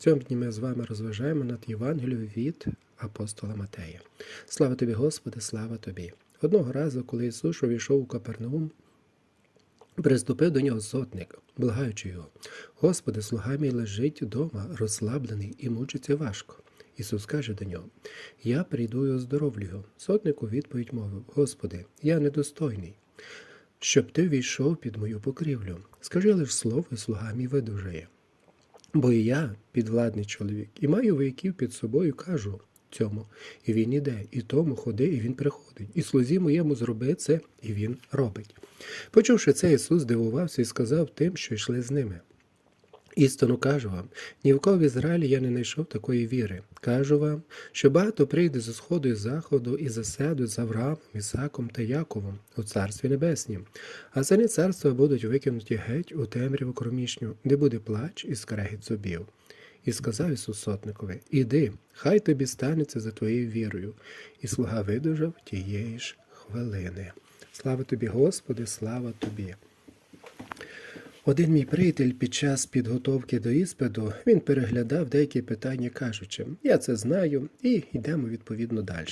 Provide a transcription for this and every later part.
Цьому дні ми з вами розважаємо над Євангелією від апостола Матея. Слава тобі, Господи, слава тобі! Одного разу, коли Ісус увійшов у Капернаум, приступив до нього сотник, благаючи його. Господи, слуга мій лежить вдома, розслаблений і мучиться важко. Ісус каже до нього: Я прийду і оздоровлю його. Сотник у відповідь мовив: Господи, я недостойний, щоб ти війшов під мою покрівлю. Скажи лиш слово, і слуга мій видужає. Бо і я підвладний чоловік, і маю вояків під собою, кажу цьому, і він іде, і тому ходи, і він приходить, і слузі моєму зроби це, і він робить. Почувши це, Ісус здивувався і сказав тим, що йшли з ними. Істину кажу вам, ні в кого в Ізраїлі я не знайшов такої віри. Кажу вам, що багато прийде зі сходу і заходу і засяду з Авраамом, Ісаком та Яковом у Царстві Небеснім, а сини царства будуть викинуті геть у темряву кромішню, де буде плач і скрегіт зубів. І сказав Ісус сотникові: Іди, хай тобі станеться за твоєю вірою. І слуга видужав тієї ж хвилини. Слава тобі, Господи, слава тобі. Один мій приятель під час підготовки до іспиту він переглядав деякі питання, кажучи, я це знаю, і йдемо відповідно далі.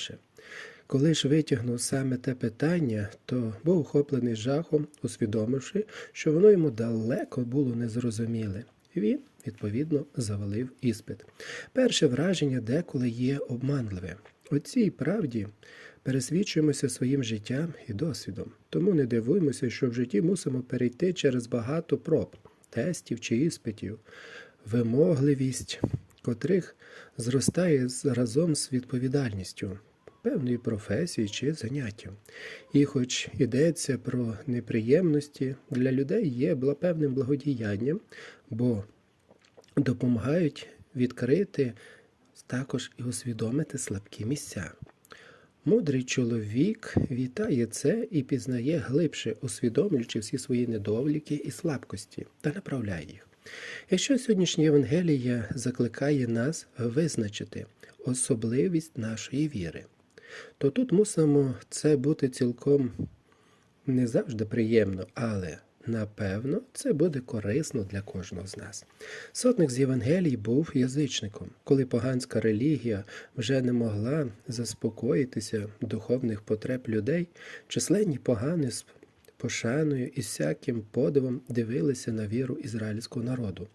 Коли ж витягнув саме те питання, то був охоплений жахом, усвідомивши, що воно йому далеко було незрозуміле. Він, відповідно, завалив іспит. Перше враження деколи є обманливе. У цій правді пересвідчуємося своїм життям і досвідом. Тому не дивуємося, що в житті мусимо перейти через багато проб, тестів чи іспитів, вимогливість, котрих зростає разом з відповідальністю певної професії чи заняття. І хоч йдеться про неприємності, для людей є певним благодіянням, бо допомагають відкрити також і усвідомити слабкі місця. Мудрий чоловік вітає це і пізнає глибше, усвідомлюючи всі свої недоліки і слабкості та направляє їх. Якщо сьогоднішня Євангелія закликає нас визначити особливість нашої віри, то тут мусимо це бути цілком не завжди приємно, але напевно це буде корисно для кожного з нас. Сотник з Євангелії був язичником, коли поганська релігія вже не могла заспокоїтися духовних потреб людей, численні погани з пошаною і всяким подивом дивилися на віру ізраїльського народу,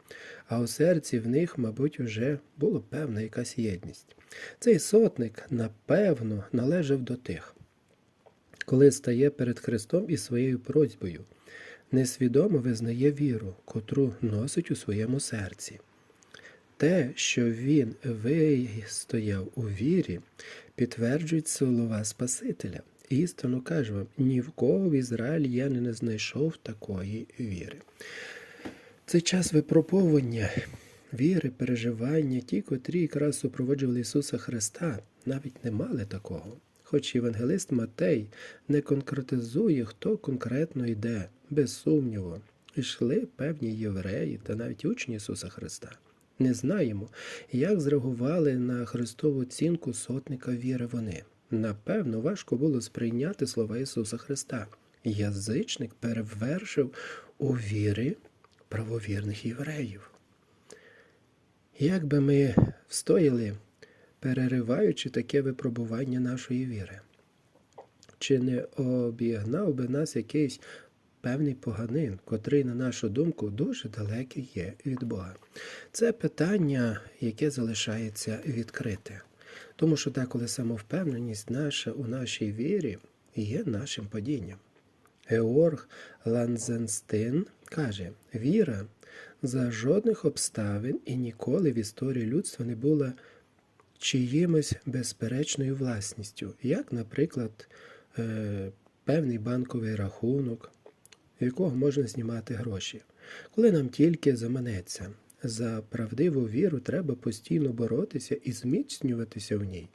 а у серці в них, мабуть, вже була певна якась єдність. Цей сотник, напевно, належав до тих, коли стає перед Христом із своєю просьбою, несвідомо визнає віру, котру носить у своєму серці. Те, що він вистояв у вірі, підтверджують слова Спасителя. Істину кажу вам, ні в кого в Ізраїлі я не знайшов такої віри. Цей час випробовування віри, переживання, ті, котрі якраз супроводжували Ісуса Христа, навіть не мали такого. Хоч євангелист Матей не конкретизує, хто конкретно йде, без сумніву, йшли певні євреї та навіть учні Ісуса Христа. Не знаємо, як зреагували на Христову оцінку сотника віри вони. Напевно, важко було сприйняти слова Ісуса Христа. Язичник перевершив у вірі правовірних євреїв. Як би ми встояли, перериваючи таке випробування нашої віри? Чи не обігнав би нас якийсь певний поганин, котрий, на нашу думку, дуже далекий є від Бога? Це питання, яке залишається відкрите. Тому що деколи самовпевненість наша у нашій вірі є нашим падінням. Георг Ланзенстин каже: віра за жодних обставин і ніколи в історії людства не була чиїмось безперечною власністю, як, наприклад, е, певний банковий рахунок, в якого можна знімати гроші. Коли нам тільки заманеться, за правдиву віру треба постійно боротися і зміцнюватися в ній.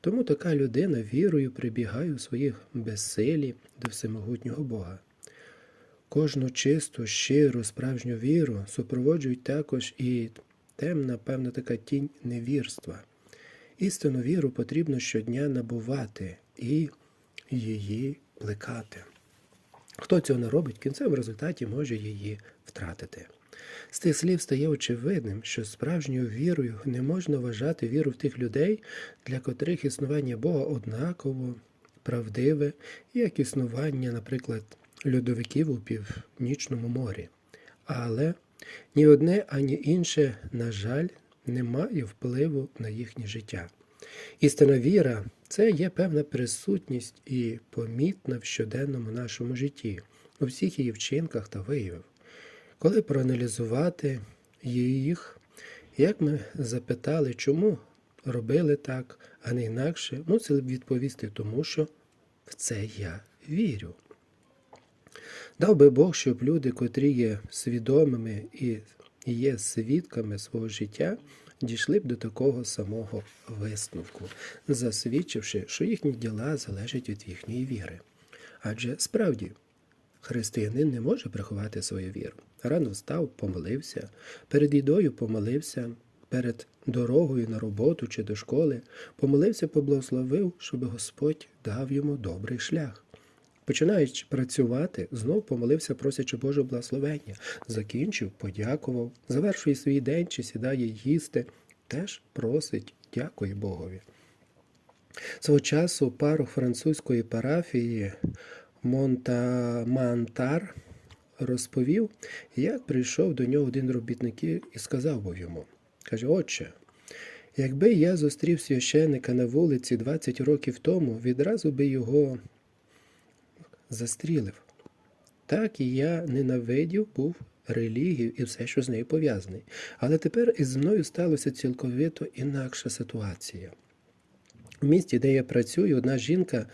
Тому така людина вірою прибігає у своїх безсилі до всемогутнього Бога. Кожну чисту, щиру, справжню віру супроводжують також і темна, певна така тінь невірства. Істинну віру потрібно щодня набувати і її плекати. Хто цього не робить, в кінцевому результаті може її втратити. З тих слів стає очевидним, що справжньою вірою не можна вважати віру в тих людей, для котрих існування Бога однаково правдиве, як існування, наприклад, льодовиків у північному морі. Але ні одне, ані інше, на жаль, не має впливу на їхнє життя. Істинна віра це є певна присутність і помітна в щоденному нашому житті, у всіх її вчинках та виявах. Коли проаналізувати їх, як ми запитали, чому робили так, а не інакше, мусили б відповісти, тому що в це я вірю. Дав би Бог, щоб люди, котрі є свідомими і є свідками свого життя, дійшли б до такого самого висновку, засвідчивши, що їхні діла залежать від їхньої віри. Адже справді християнин не може приховати свою віру. Рано встав, помолився, перед їдою помолився, перед дорогою на роботу чи до школи, помолився, поблагословив, щоб Господь дав йому добрий шлях. Починаючи працювати, знов помолився, просячи Божого благословення, закінчив, подякував, завершує свій день чи сідає їсти, теж просить, дякує Богові. Свого часу парох французької парафії Монтамантар розповів, як прийшов до нього один робітників і сказав був йому, каже, отче, якби я зустрів священика на вулиці 20 років тому, відразу би його застрілив. Так і я ненавидів був релігію і все, що з нею пов'язане. Але тепер із мною сталося цілковито інакша ситуація. В місті, де я працюю, одна жінка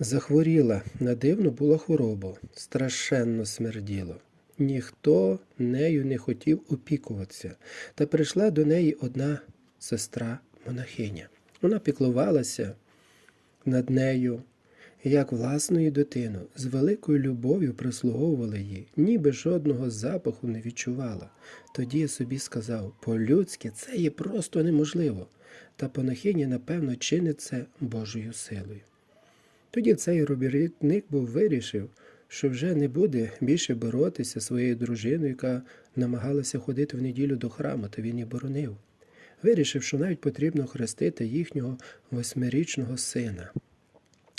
захворіла на дивну було хворобу, страшенно смерділо. Ніхто нею не хотів опікуватися, та прийшла до неї одна сестра монахиня. Вона піклувалася над нею, як власною дитину, з великою любов'ю прислуговувала їй, ніби жодного запаху не відчувала. Тоді я собі сказав, по-людськи це є просто неможливо, та понахиня, напевно, чинить це Божою силою. Тоді цей робітник був вирішив, що вже не буде більше боротися своєю дружиною, яка намагалася ходити в неділю до храму, та він і боронив. Вирішив, що навіть потрібно хрестити їхнього восьмирічного сина.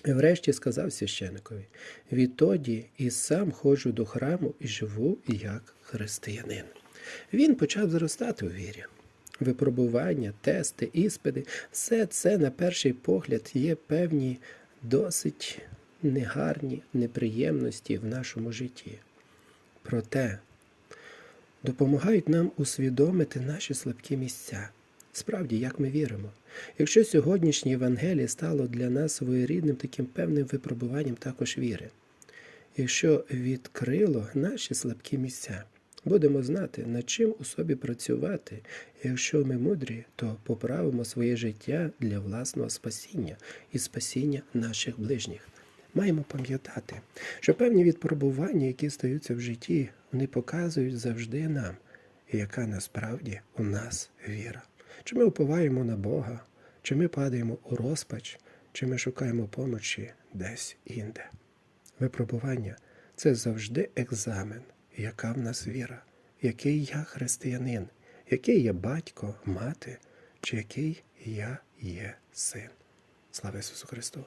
Врешті сказав священикові, відтоді і сам ходжу до храму і живу як християнин. Він почав зростати у вірі. Випробування, тести, іспити все це, на перший погляд, є певні досить негарні неприємності в нашому житті. Проте допомагають нам усвідомити наші слабкі місця. Справді, як ми віримо. Якщо сьогоднішнє Євангеліє стало для нас своєрідним таким певним випробуванням також віри, якщо відкрило наші слабкі місця, будемо знати, над чим у собі працювати, якщо ми мудрі, то поправимо своє життя для власного спасіння і спасіння наших ближніх. Маємо пам'ятати, що певні відпробування, які стаються в житті, вони показують завжди нам, яка насправді у нас віра. Чи ми уповаємо на Бога, чи ми падаємо у розпач, чи ми шукаємо помочі десь інде. Випробування це завжди екзамен, яка в нас віра, який я християнин, який я батько, мати, чи який я є син. Слава Ісусу Христу!